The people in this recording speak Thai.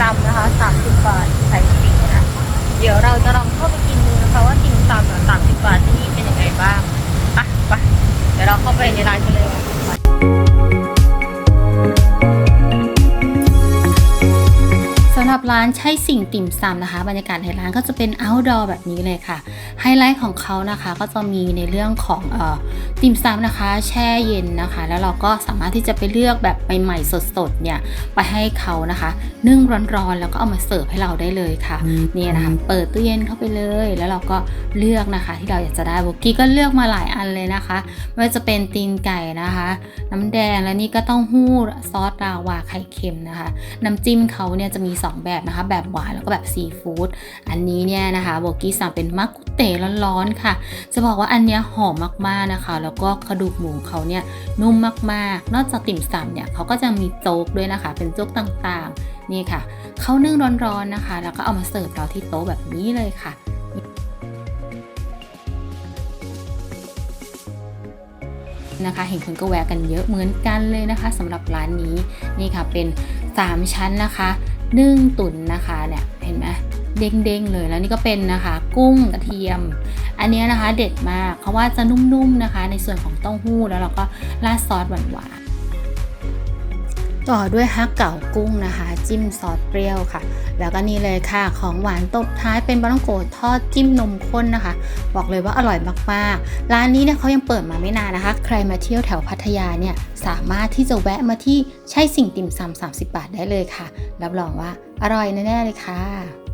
ซำนะคะสามสิบบาทใส่สีนะเดี๋ยวเราจะลองเข้าไปกินดูนะคะว่าติ่มซำสามสิบบาทที่นี่เป็นยังไงบ้างไปไปเดี๋ยวเราเข้าไปในร้านกันเลยสำหรับร้านใช่สิ่งติ่มซำนะคะ บรรยากาศในร้านก็จะเป็น outdoor แบบนี้เลยค่ะ ไฮไลท์ของเขานะคะก็จะมีในเรื่องของเออติ่มซำนะคะ แช่เย็นนะคะ แล้วเราก็สามารถที่จะไปเลือกแบบใหม่ๆสดๆเนี่ยไปให้เขานะคะ นึ่งร้อนๆแล้วก็เอามาเสิร์ฟให้เราได้เลยค่ะนี่นะคะเปิดตู้เย็นเข้าไปเลย แล้วเราก็เลือกนะคะ ที่เราอยากจะได้โบกี้ก็เลือกมาหลายอันเลยนะคะไม่ว่าจะเป็นตีนไก่นะคะ น้ำแดงและนี่ก็เต้องหู้ซอสราวาไข่เค็มนะคะ น้ำจิ้มเขาเนี่ยจะมี 2 แบบนะคะ แบบหวานแล้วก็แบบซีฟู้ดอันนี้เนี่ยนะคะโบกี้สั่งเป็นมักกุเตะร้อนๆค่ะ จะบอกว่าอันเนี้ยหอมมากๆนะคะ แล้วก็กระดูกหมูเขาเนี่ยนุ่มมากๆ นอกจากติ่มซำเนี่ยเขาก็จะมีโจ๊กด้วยนะคะ เป็นโจ๊กต่างๆนี่ค่ะเขานึ่งร้อนๆนะคะ แล้วก็เอามาเสิร์ฟเราที่โต๊ะแบบนี้เลยค่ะนะคะเห็นคนก็แวะกันเยอะเหมือนกันเลยนะคะสำหรับร้านนี้นี่ค่ะเป็น 3 ชั้นนะคะ นึ่งตุ๋นนะคะเนี่ยเห็นไหมเด้งๆเลยแล้วนี่ก็เป็นนะคะ กุ้งกระเทียม อันนี้นะคะเด็ดมากเพราะว่าจะนุ่มๆนะคะ ในส่วนของเต้าหู้แล้วเราก็ราดซอสหวานๆต่อด้วยฮักเก๋ากุ้งนะคะ จิ้มซอสเปรี้ยวค่ะ แล้วก็นี่เลยค่ะของหวานตบท้ายเป็นบะต้องโกดทอดจิ้มนมข้นนะคะ บอกเลยว่าอร่อยมากๆ ร้านนี้เนี่ยเขายังเปิดมาไม่นานนะคะ ใครมาเที่ยวแถวพัทยาเนี่ยสามารถที่จะแวะมาที่ใช่สิ่งติ่มซำ30 บาทได้เลยค่ะ รับรองว่าอร่อยแน่ๆเลยค่ะ